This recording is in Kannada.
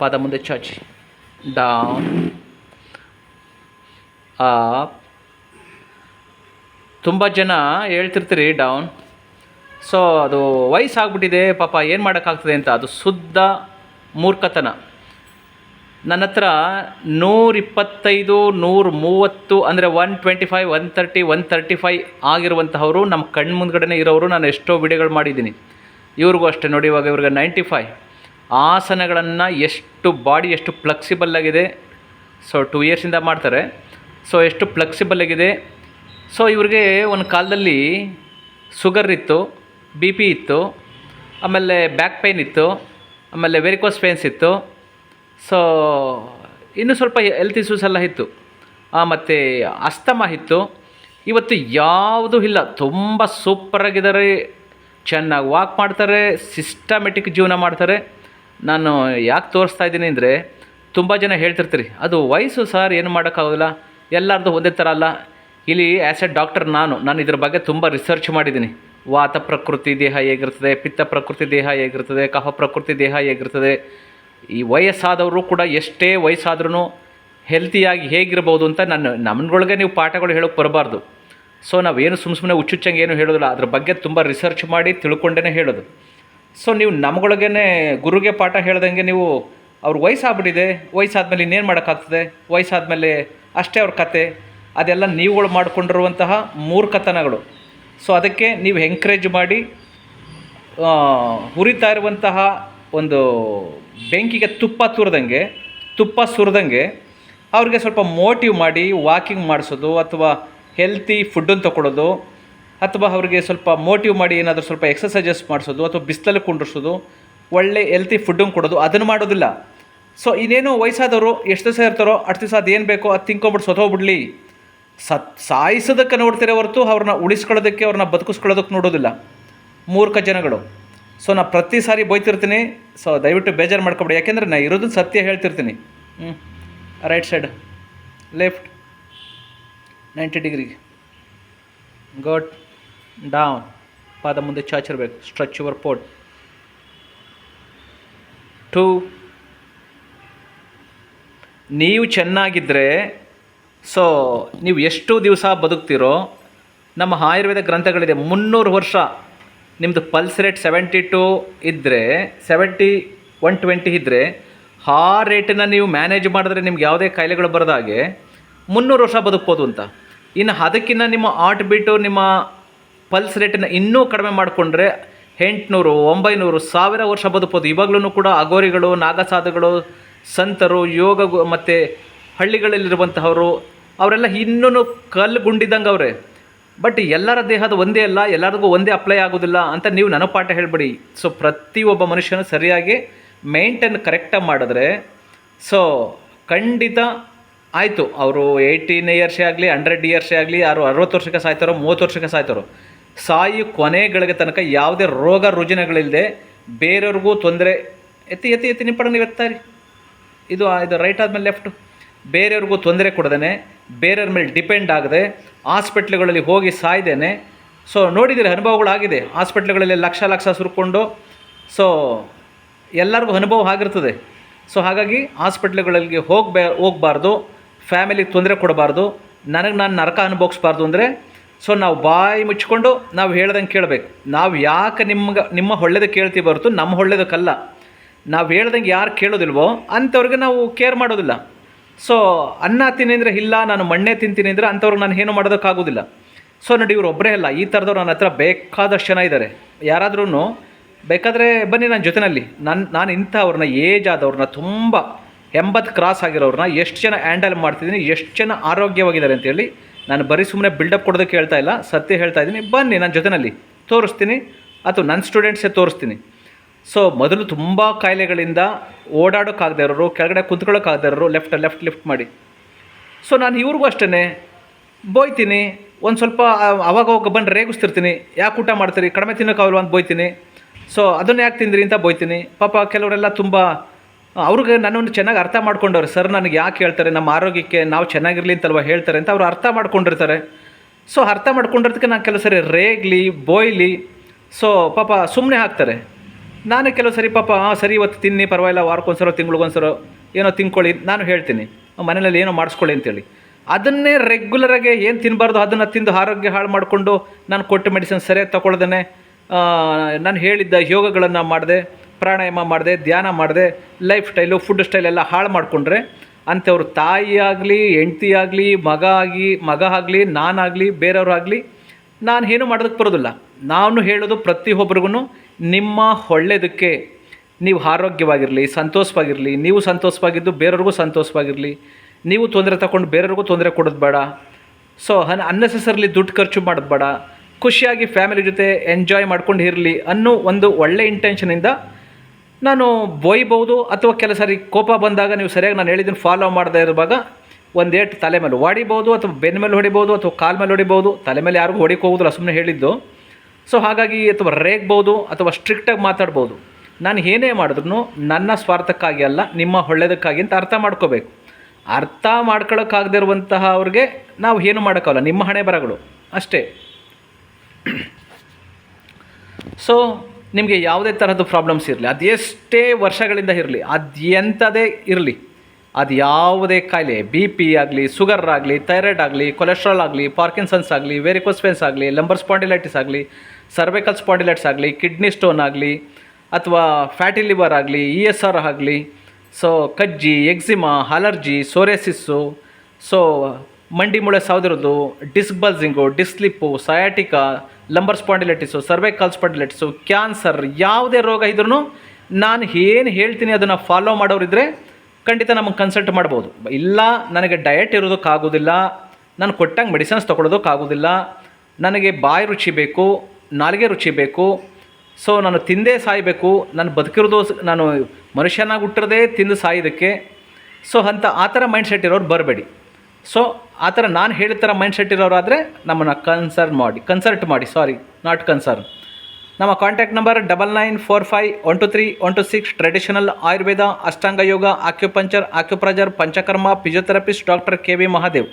ಪಾದ ಮುಂದೆ ಚಾಚಿ ಡೌನ್ ಆಪ್ ತುಂಬ ಜನ ಹೇಳ್ತಿರ್ತೀರಿ ಡೌನ್ ಸೊ ಅದು ವಯಸ್ಸಾಗ್ಬಿಟ್ಟಿದೆ, ಪಾಪ ಏನು ಮಾಡೋಕ್ಕಾಗ್ತದೆ ಅಂತ, ಅದು ಶುದ್ಧ ಮೂರ್ಖತನ. ನನ್ನ ಹತ್ರ ನೂರಿಪ್ಪತ್ತೈದು ನೂರು ಮೂವತ್ತು ಅಂದರೆ one twenty five one thirty one thirty five ಆಗಿರುವಂತಹವರು ನಮ್ಮ ಕಣ್ಣು ಮುಂದ್ಗಡೆನೇ ಇರೋರು. ನಾನು ಎಷ್ಟೋ ವಿಡಿಯೋಗಳು ಮಾಡಿದ್ದೀನಿ. ಇವ್ರಿಗೂ ಅಷ್ಟೇ ನೋಡಿ, ಇವಾಗ ಇವ್ರಿಗೆ ನೈಂಟಿ ಫೈವ್ ಆಸನಗಳನ್ನು ಎಷ್ಟು ಬಾಡಿ ಎಷ್ಟು ಫ್ಲೆಕ್ಸಿಬಲ್ ಆಗಿದೆ. ಸೊ ಟೂ ಇಯರ್ಸಿಂದ ಮಾಡ್ತಾರೆ. ಸೊ ಎಷ್ಟು ಫ್ಲೆಕ್ಸಿಬಲ್ ಆಗಿದೆ. ಸೊ ಇವ್ರಿಗೆ ಒಂದು ಕಾಲದಲ್ಲಿ ಸುಗರ್ ಇತ್ತು ಬಿ ಪಿ ಇತ್ತು, ಆಮೇಲೆ ಬ್ಯಾಕ್ ಪೈನ್ ಇತ್ತು, ಆಮೇಲೆ ವೆರಿಕೋಸ್ ಪೇನ್ಸ್ ಇತ್ತು. ಸೊ ಇನ್ನೂ ಸ್ವಲ್ಪ ಹೆಲ್ತ್ ಇಶ್ಯೂಸ್ ಎಲ್ಲ ಇತ್ತು. ಮತ್ತು ಅಸ್ತಮ ಇತ್ತು. ಇವತ್ತು ಯಾವುದೂ ಇಲ್ಲ. ತುಂಬ ಸೂಪರಾಗಿದ್ದಾರೆ ಚೆನ್ನಾಗಿ ವಾಕ್ ಮಾಡ್ತಾರೆ. ಸಿಸ್ಟಮೆಟಿಕ್ ಜೀವನ ಮಾಡ್ತಾರೆ. ನಾನು ಯಾಕೆ ತೋರಿಸ್ತಾ ಇದ್ದೀನಿ ಅಂದರೆ ತುಂಬ ಜನ ಹೇಳ್ತಿರ್ತೀರಿ, ಅದು ವಯಸ್ಸು ಸರ್ ಏನು ಮಾಡೋಕ್ಕಾಗೋದಿಲ್ಲ, ಎಲ್ಲರದು ಒಂದೇ ಥರ ಅಲ್ಲ. ಇಲ್ಲಿ ಆ್ಯಸ್ ಎ ಡಾಕ್ಟರ್ ನಾನು ನಾನು ಇದ್ರ ಬಗ್ಗೆ ತುಂಬ ರಿಸರ್ಚ್ ಮಾಡಿದ್ದೀನಿ. ವಾತ ಪ್ರಕೃತಿ ದೇಹ ಹೇಗಿರ್ತದೆ, ಪಿತ್ತ ಪ್ರಕೃತಿ ದೇಹ ಹೇಗಿರ್ತದೆ, ಕಫ ಪ್ರಕೃತಿ ದೇಹ ಹೇಗಿರ್ತದೆ. ಈ ವಯಸ್ಸಾದವರು ಕೂಡ ಎಷ್ಟೇ ವಯಸ್ಸಾದ್ರೂ ಹೆಲ್ತಿಯಾಗಿ ಹೇಗಿರ್ಬೋದು ಅಂತ ನಾನು ನಮ್ಮಗಳಿಗೆ ನೀವು ಪಾಠಗಳು ಹೇಳೋಕ್ಕೆ ಬರಬಾರ್ದು. ಸೊ ನಾವೇನು ಸುಮ್ಮ ಸುಮ್ಮನೆ ಹುಚ್ಚುಚ್ಚಂಗೆ ಏನು ಹೇಳೋದಿಲ್ಲ, ಅದ್ರ ಬಗ್ಗೆ ತುಂಬ ರಿಸರ್ಚ್ ಮಾಡಿ ತಿಳ್ಕೊಂಡೇ ಹೇಳೋದು. ಸೊ ನೀವು ನಮ್ಗೊಳಗೇ ಗುರುಗೆ ಪಾಠ ಹೇಳ್ದಂಗೆ ನೀವು ಅವ್ರ ವಯಸ್ಸಾಗ್ಬಿಟ್ಟಿದೆ. ವಯಸ್ಸಾದಮೇಲೆ ಇನ್ನೇನು ಮಾಡೋಕ್ಕಾಗ್ತದೆ? ವಯಸ್ಸಾದಮೇಲೆ ಅಷ್ಟೇ ಅವ್ರ ಕತೆ. ಅದೆಲ್ಲ ನೀವುಗಳು ಮಾಡಿಕೊಂಡಿರುವಂತಹ ಮೂರ್ಖತನಗಳು. ಸೊ ಅದಕ್ಕೆ ನೀವು ಎಂಕರೇಜ್ ಮಾಡಿ ಹುರಿತಾ ಇರುವಂತಹ ಒಂದು ಬೆಂಕಿಗೆ ತುಪ್ಪ ತುರಿದಂಗೆ, ತುಪ್ಪ ಸುರಿದಂಗೆ ಅವ್ರಿಗೆ ಸ್ವಲ್ಪ ಮೋಟಿವ್ ಮಾಡಿ ವಾಕಿಂಗ್ ಮಾಡಿಸೋದು ಅಥವಾ ಹೆಲ್ತಿ ಫುಡ್ಡನ್ನು ತಗೊಳ್ಳೋದು ಅಥವಾ ಅವ್ರಿಗೆ ಸ್ವಲ್ಪ ಮೋಟಿವ್ ಮಾಡಿ ಏನಾದರೂ ಸ್ವಲ್ಪ ಎಕ್ಸಸೈಸಸ್ ಮಾಡಿಸೋದು ಅಥವಾ ಬಿಸಿಲಲ್ಲಿ ಕುಂಡಿಸೋದು ಒಳ್ಳೆ ಹೆಲ್ತಿ ಫುಡ್ಡನ್ನು ಕೊಡೋದು, ಅದನ್ನು ಮಾಡೋದಿಲ್ಲ. ಸೊ ಇನ್ನೇನು ವಯಸ್ಸಾದವರು ಎಷ್ಟು ದಿವಸ ಇರ್ತಾರೋ ಅಷ್ಟು ದಿವಸ ಅದೇನು ಬೇಕೋ ಅದು ತಿನ್ಕೊಂಬಿಟ್ಟು ಸೊತೋಗ್ಬಿಡ್ಲಿ ಸತ್, ಸಾಯಿಸೋದಕ್ಕೆ ನೋಡ್ತೀರ ಹೊರತು ಅವ್ರನ್ನ ಉಳಿಸ್ಕೊಳ್ಳೋದಕ್ಕೆ, ಅವ್ರನ್ನ ಬದುಕಿಸ್ಕೊಳ್ಳೋದಕ್ಕೆ ನೋಡೋದಿಲ್ಲ. ಮೂರ್ಖ ಜನಗಳು. ಸೊ ನಾನು ಪ್ರತಿ ಸಾರಿ ಬೈತಿರ್ತೀನಿ. ಸೊ ದಯವಿಟ್ಟು ಬೇಜಾರು ಮಾಡ್ಕೊಬೇಡಿ. ಯಾಕೆಂದರೆ ನಾನು ಇರೋದನ್ನ ಸತ್ಯ ಹೇಳ್ತಿರ್ತೀನಿ. ಹ್ಞೂ ರೈಟ್ ಸೈಡ್ ಲೆಫ್ಟ್ ನೈಂಟಿ ಡಿಗ್ರಿಗೆ ಗೋಟ್ ಡೌನ್ ಪಾದ ಮುಂದೆ ಚಾಚಿರಬೇಕು ಸ್ಟ್ರೆಚ್ ಯುವರ್ ಪೋಟ್ ಟೂ ನೀವು ಚೆನ್ನಾಗಿದ್ದರೆ ಸೊ ನೀವು ಎಷ್ಟು ದಿವಸ ಬದುಕ್ತಿರೋ, ನಮ್ಮ ಆಯುರ್ವೇದ ಗ್ರಂಥಗಳಿದೆ, ಮುನ್ನೂರು ವರ್ಷ. ನಿಮ್ಮದು ಪಲ್ಸ್ ರೇಟ್ ಸೆವೆಂಟಿ ಟು ಇದ್ದರೆ ಸೆವೆಂಟಿ ಒನ್ ಟ್ವೆಂಟಿ ಇದ್ದರೆ ಆ ರೇಟನ್ನು ನೀವು ಮ್ಯಾನೇಜ್ ಮಾಡಿದ್ರೆ ನಿಮ್ಗೆ ಯಾವುದೇ ಕಾಯಿಲೆಗಳು ಬರೋದಾಗೆ ಮುನ್ನೂರು ವರ್ಷ ಬದುಕ್ಬೋದು ಅಂತ. ಇನ್ನು ಅದಕ್ಕಿಂತ ನಿಮ್ಮ ಆರ್ಟ್ ಬಿಟ್ಟು ನಿಮ್ಮ ಪಲ್ಸ್ ರೇಟನ್ನು ಇನ್ನೂ ಕಡಿಮೆ ಮಾಡಿಕೊಂಡ್ರೆ ಎಂಟುನೂರು, ಒಂಬೈನೂರು, ಸಾವಿರ ವರ್ಷ ಬದುಕ್ಬೋದು. ಇವಾಗಲೂ ಕೂಡ ಅಗೋರಿಗಳು ನಾಗಸಾಧುಗಳು, ಸಂತರು, ಯೋಗ ಮತ್ತು ಹಳ್ಳಿಗಳಲ್ಲಿರುವಂತಹವರು, ಅವರೆಲ್ಲ ಇನ್ನೂ ಕಲ್ಲು ಗುಂಡಿದ್ದಂಗೆ ಅವರೇ. ಬಟ್ ಎಲ್ಲರ ದೇಹದ ಒಂದೇ ಅಲ್ಲ, ಎಲ್ಲರಿಗೂ ಒಂದೇ ಅಪ್ಲೈ ಆಗೋದಿಲ್ಲ ಅಂತ ನೀವು ನನ್ನ ಪಾಠ ಹೇಳಬೇಡಿ. ಸೊ ಪ್ರತಿಯೊಬ್ಬ ಮನುಷ್ಯನು ಸರಿಯಾಗಿ ಮೇಂಟೈನ್ ಕರೆಕ್ಟಾಗಿ ಮಾಡಿದ್ರೆ ಸೊ ಖಂಡಿತ ಆಯಿತು. ಅವರು ಏಯ್ಟೀನ್ ಇಯರ್ಸೇ ಆಗಲಿ ಹಂಡ್ರೆಡ್ ಇಯರ್ಸೇ ಆಗಲಿ, ಯಾರು ಅರವತ್ತು ವರ್ಷಕ್ಕೆ ಸಾಯ್ತಾರೋ, ಮೂವತ್ತು ವರ್ಷಕ್ಕೆ ಸಾಯ್ತಾರೋ. ಸಾಯಿ ಕೊನೆಗಳಿಗೆ ತನಕ ಯಾವುದೇ ರೋಗ ರುಜಿನಗಳಿಲ್ಲದೆ ಬೇರೆಯವ್ರಿಗೂ ತೊಂದರೆ. ಎತ್ತಿ ಎತ್ತಿ ಎತ್ತಿ ನೀವು ಎತ್ತಾರೆ ಇದು ಇದು ರೈಟ್ ಆದಮೇಲೆ ಲೆಫ್ಟು ಬೇರೆಯವ್ರಿಗೂ ತೊಂದರೆ ಕೊಡದೇನೆ, ಬೇರೆಯವ್ರ ಮೇಲೆ ಡಿಪೆಂಡ್ ಆಗದೆ ಹಾಸ್ಪಿಟ್ಲ್ಗಳಲ್ಲಿ ಹೋಗಿ ಸಾಯ್ದೇನೆ. ಸೊ ನೋಡಿದ್ದೀರಿ ಅನುಭವಗಳಾಗಿದೆ ಹಾಸ್ಪಿಟ್ಲ್ಗಳಲ್ಲಿ ಲಕ್ಷ ಲಕ್ಷ ಸುರ್ಕೊಂಡು. ಸೊ ಎಲ್ಲರಿಗೂ ಅನುಭವ ಆಗಿರ್ತದೆ. ಸೊ ಹಾಗಾಗಿ ಹಾಸ್ಪಿಟ್ಲ್ಗಳಿಗೆ ಹೋಗ್ಬೇ, ಹೋಗಬಾರ್ದು. ಫ್ಯಾಮಿಲಿಗೆ ತೊಂದರೆ ಕೊಡಬಾರ್ದು. ನನಗೆ ನಾನು ನರಕ ಅನುಭವಿಸ್ಬಾರ್ದು ಅಂದರೆ ಸೊ ನಾವು ಬಾಯಿ ಮುಚ್ಕೊಂಡು ನಾವು ಹೇಳ್ದಂಗೆ ಕೇಳಬೇಕು. ನಾವು ಯಾಕೆ ನಿಮ್ಗೆ, ನಿಮ್ಮ ಒಳ್ಳೇದು ಕೇಳ್ತೀವಿ ಬರ್ತು ನಮ್ಮ ಒಳ್ಳೇದಕ್ಕಲ್ಲ. ನಾವು ಹೇಳ್ದಂಗೆ ಯಾರು ಕೇಳೋದಿಲ್ವೋ ಅಂಥವ್ರಿಗೆ ನಾವು ಕೇರ್ ಮಾಡೋದಿಲ್ಲ. ಸೊ ಅನ್ನ ತಿನ್ನಿ ಅಂದರೆ ಇಲ್ಲ, ನಾನು ಮಣ್ಣೆ ತಿಂತೀನಿ ಅಂದರೆ ಅಂಥವ್ರಿಗೆ ನಾನು ಏನು ಮಾಡೋದಕ್ಕಾಗೋದಿಲ್ಲ. ಸೊ ನೋಡಿ ಇವ್ರು ಒಬ್ಬರೇ ಅಲ್ಲ, ಈ ಥರದವ್ರು ನನ್ನ ಹತ್ರ ಬೇಕಾದಷ್ಟು ಜನ ಇದ್ದಾರೆ. ಯಾರಾದ್ರೂ ಬೇಕಾದರೆ ಬನ್ನಿ ನನ್ನ ಜೊತೆಯಲ್ಲಿ ನನ್ನ ನಾನು ಇಂಥವ್ರನ್ನ ಏಜ್ ಆದವ್ರನ್ನ ತುಂಬ ಎಂಬತ್ತು ಕ್ರಾಸ್ ಆಗಿರೋರನ್ನ ಎಷ್ಟು ಜನ ಹ್ಯಾಂಡಲ್ ಮಾಡ್ತಿದ್ದೀನಿ, ಎಷ್ಟು ಜನ ಆರೋಗ್ಯವಾಗಿದ್ದಾರೆ ಅಂತೇಳಿ ನಾನು ಬರೀ ಸುಮ್ಮನೆ ಬಿಲ್ಡಪ್ ಕೊಡೋದಕ್ಕೆ ಹೇಳ್ತಾ ಇಲ್ಲ, ಸತ್ಯ ಹೇಳ್ತಾ ಇದ್ದೀನಿ. ಬನ್ನಿ ನನ್ನ ಜೊತೆಯಲ್ಲಿ ತೋರಿಸ್ತೀನಿ. ಅಥವಾ ನನ್ನ ಸ್ಟೂಡೆಂಟ್ಸೇ ತೋರಿಸ್ತೀನಿ. ಸೊ ಮೊದಲು ತುಂಬ ಕಾಯಿಲೆಗಳಿಂದ ಓಡಾಡೋಕ್ಕಾಗದೇ ಇರೋರು, ಕೆಳಗಡೆ ಕುಂತ್ಕೊಳ್ಳೋಕ್ಕಾಗದೇ ಇರೋರು ಲೆಫ್ಟ್ ಲೆಫ್ಟ್ ಲಿಫ್ಟ್ ಮಾಡಿ. ಸೊ ನಾನು ಇವ್ರಿಗೂ ಅಷ್ಟೇ ಬೋಯ್ತೀನಿ. ಒಂದು ಸ್ವಲ್ಪ ಅವಾಗ ಬಂದು ರೇಗಿಸ್ತಿರ್ತೀನಿ. ಯಾಕೆ ಊಟ ಮಾಡ್ತೀರಿ? ಕಡಿಮೆ ತಿನ್ನೋಕ್ಕಾಗಲ್ವ ಅಂತ ಬೋಯ್ತೀನಿ. ಸೊ ಅದನ್ನು ಯಾಕೆ ತಿಂದಿರಿ ಅಂತ ಬೋಯ್ತೀನಿ. ಪಾಪ, ಕೆಲವರೆಲ್ಲ ತುಂಬ ಅವ್ರಿಗೆ ನನ್ನನ್ನು ಚೆನ್ನಾಗಿ ಅರ್ಥ ಮಾಡ್ಕೊಂಡವ್ರೆ. ಸರ್ ನನಗೆ ಯಾಕೆ ಹೇಳ್ತಾರೆ, ನಮ್ಮ ಆರೋಗ್ಯಕ್ಕೆ ನಾವು ಚೆನ್ನಾಗಿರಲಿ ಅಂತಲ್ವ ಹೇಳ್ತಾರೆ ಅಂತ ಅವ್ರು ಅರ್ಥ ಮಾಡ್ಕೊಂಡಿರ್ತಾರೆ. ಸೊ ಅರ್ಥ ಮಾಡ್ಕೊಂಡಿರೋದಕ್ಕೆ ನಾನು ಕೆಲವು ಸರಿ ರೇಗ್ಲಿ, ಬೋಯ್ಲಿ ಸೊ ಪಾಪ ಸುಮ್ಮನೆ ಹಾಕ್ತಾರೆ. ನಾನು ಕೆಲವು ಸರಿ ಪಾಪ ಸರಿ, ಇವತ್ತು ತಿನ್ನಿ, ಪರವಾಗಿಲ್ಲ ವಾರಕ್ಕೊಂದ್ಸರೋ ತಿಂಗಳಿಗೊಂದ್ಸರೋ ಏನೋ ತಿನ್ಕೊಳ್ಳಿ ನಾನು ಹೇಳ್ತೀನಿ. ಮನೇಲಿ ಏನೋ ಮಾಡಿಸ್ಕೊಳ್ಳಿ ಅಂತೇಳಿ. ಅದನ್ನೇ ರೆಗ್ಯುಲರಾಗಿ ಏನು ತಿನ್ನಬಾರ್ದು ಅದನ್ನು ತಿಂದು ಆರೋಗ್ಯ ಹಾಳು ಮಾಡಿಕೊಂಡು ನಾನು ಕೊಟ್ಟ ಮೆಡಿಸಿನ್ ಸರಿಯಾಗಿ ತಗೊಳ್ದೇ ನಾನು ಹೇಳಿದ್ದ ಯೋಗಗಳನ್ನು ಮಾಡಿದೆ. ಪ್ರಾಣಾಯಾಮ ಮಾಡಿದೆ, ಧ್ಯಾನ ಮಾಡಿದೆ ಲೈಫ್ ಸ್ಟೈಲು ಫುಡ್ ಸ್ಟೈಲ್ ಎಲ್ಲ ಹಾಳು ಮಾಡಿಕೊಂಡ್ರೆ ಅಂಥವ್ರು ತಾಯಿ ಆಗಲಿ, ಹೆಂಡ್ತಿ ಆಗಲಿ, ಮಗ ಆಗಿ, ಮಗ ಆಗಲಿ ನಾನಾಗಲಿ ಬೇರೆಯವ್ರಾಗಲಿ ನಾನು ಏನು ಮಾಡೋದಕ್ಕೆ ಬರೋದಿಲ್ಲ. ನಾನು ಹೇಳೋದು ಪ್ರತಿಯೊಬ್ಬರಿಗೂ ನಿಮ್ಮ ಒಳ್ಳೆಯದಕ್ಕೆ ನೀವು ಆರೋಗ್ಯವಾಗಿರಲಿ, ಸಂತೋಷವಾಗಿರಲಿ, ನೀವು ಸಂತೋಷವಾಗಿದ್ದು ಬೇರೆಯವ್ರಿಗೂ ಸಂತೋಷವಾಗಿರಲಿ, ನೀವು ತೊಂದರೆ ತಗೊಂಡು ಬೇರೆಯವ್ರಿಗೂ ತೊಂದರೆ ಕೊಡೋದು ಬೇಡ. ಸೊ ಅನ್ ಅನ್ನೆಸೆಸರ್ಲಿ ದುಡ್ಡು ಖರ್ಚು ಮಾಡೋದು ಬೇಡ. ಖುಷಿಯಾಗಿ ಫ್ಯಾಮಿಲಿ ಜೊತೆ ಎಂಜಾಯ್ ಮಾಡ್ಕೊಂಡು ಇರಲಿ ಅನ್ನೋ ಒಂದು ಒಳ್ಳೆ ಇಂಟೆನ್ಷನಿಂದ ನಾನು ಬೊಯ್ಬೋದು ಅಥವಾ ಕೆಲ ಸಾರಿ ಕೋಪ ಬಂದಾಗ ನೀವು ಸರಿಯಾಗಿ ನಾನು ಹೇಳಿದ್ದನ್ನು ಫಾಲೋ ಮಾಡದೇ ಇರುವಾಗ ಒಂದು ತಲೆ ಮೇಲೆ ಹೊಡಿಬೋದು ಅಥವಾ ಬೆನ್ನ ಮೇಲೆ ಹೊಡಿಬೋದು ಅಥವಾ ಕಾಲ ಮೇಲೆ ಹೊಡಿಬೋದು ತಲೆ ಮೇಲೆ ಯಾರಿಗೂ ಹೊಡಿಕ್ ಹೋಗೋದಿಲ್ಲ ಸುಮ್ಮನೆ ಹೇಳಿದ್ದು. ಸೊ ಹಾಗಾಗಿ ಅಥವಾ ರೇಗ್ಬೋದು ಅಥವಾ ಸ್ಟ್ರಿಕ್ಟಾಗಿ ಮಾತಾಡ್ಬೋದು ನಾನು ಏನೇ ಮಾಡಿದ್ರು ನನ್ನ ಸ್ವಾರ್ಥಕ್ಕಾಗಿ ಅಲ್ಲ, ನಿಮ್ಮ ಒಳ್ಳೆಯದಕ್ಕಾಗಿ ಅಂತ ಅರ್ಥ ಮಾಡ್ಕೋಬೇಕು. ಅರ್ಥ ಮಾಡ್ಕೊಳಕ್ಕಾಗದೇ ಇರುವಂತಹ ಅವ್ರಿಗೆ ನಾವು ಏನು ಮಾಡೋಕ್ಕಾಗಲ್ಲ, ನಿಮ್ಮ ಹಣೆ ಬರಗಳು ಅಷ್ಟೇ. ಸೊ ನಿಮಗೆ ಯಾವುದೇ ಥರದ್ದು ಪ್ರಾಬ್ಲಮ್ಸ್ ಇರಲಿ, ಅದು ಎಷ್ಟೇ ವರ್ಷಗಳಿಂದ ಇರಲಿ, ಅದು ಇರಲಿ, ಅದು ಯಾವುದೇ ಕಾಯಿಲೆ ಬಿ ಪಿ ಆಗಲಿ ಸುಗರ್ ಆಗಲಿ ಥೈರಾಯ್ಡ್ ಆಗಲಿ ಕೊಲೆಸ್ಟ್ರಾಲ್ ಆಗಲಿ ಪಾರ್ಕಿನ್ಸನ್ಸ್ ಆಗಲಿ ವೆರಿಕೋಸ್ಪೆನ್ಸ್ ಆಗಲಿ ಲಂಬರ್ ಸ್ಪಾಂಡಿಲೈಟಿಸ್ ಆಗಲಿ ಸರ್ವೈಕಲ್ ಸ್ಪಾಂಡಿಲೈಟ್ಸ್ ಆಗಲಿ ಕಿಡ್ನಿ ಸ್ಟೋನ್ ಆಗಲಿ, ಅಥವಾ ಫ್ಯಾಟಿ ಲಿವರ್ ಆಗಲಿ ಇ ಎಸ್ ಆರ್ ಆಗಲಿ ಸೊ ಕಜ್ಜಿ ಎಕ್ಸಿಮಾ ಅಲರ್ಜಿ ಸೋರೆಸಿಸ್ಸು ಸೊ ಮಂಡಿ ಮೂಳೆ ಸಾವಿರದ್ದು disc bulging disc slip sciatica lumbar spondylitis cervical spondylitis cancer ಯಾವುದೇ ರೋಗ ಇದ್ರೂ ನಾನು ಏನು ಹೇಳ್ತೀನಿ ಅದನ್ನು ಫಾಲೋ ಮಾಡೋರಿದ್ದರೆ ಖಂಡಿತ ನಮಗೆ ಕನ್ಸಲ್ಟ್ ಮಾಡ್ಬೋದು. ಇಲ್ಲ, ನನಗೆ ಡಯಟ್ ಇರೋದಕ್ಕಾಗೋದಿಲ್ಲ, ನಾನು ಕೊಟ್ಟಂಗೆ ಮೆಡಿಸಿನ್ಸ್ ತೊಗೊಳೋದಕ್ಕಾಗೋದಿಲ್ಲ, ನನಗೆ ಬಾಯಿ ರುಚಿ ಬೇಕು, ನಾಲಿಗೆ ರುಚಿ ಬೇಕು ಸೊ ನಾನು ತಿಂದೇ ಸಾಯಬೇಕು, ನಾನು ಬದುಕಿರೋದು ನಾನು ಮನುಷ್ಯನಾಗಿ ಹುಟ್ಟಿರದೇ ತಿಂದು ಸಾಯೋದಕ್ಕೆ ಸೊ ಅಂತ ಆ ಥರ ಮೈಂಡ್ ಸೆಟ್ ಇರೋರು ಬರಬೇಡಿ. ಸೊ ಆ ಥರ ನಾನು ಹೇಳಿದ ಥರ ಮೈಂಡ್ ಸೆಟ್ ಇರೋರಾದರೆ ನಮ್ಮನ್ನು ಕನ್ಸರ್ನ್ ಮಾಡಿ ಕನ್ಸರ್ಟ್ ಮಾಡಿ ಸಾರಿ ನಾಟ್ ಕನ್ಸರ್ನ್ ನಮ್ಮ contact number double nine four five one two three one two six traditional Ayurveda Ashtanga yoga acupuncture acupressure Panchakarma physiotherapist doctor K V Mahadev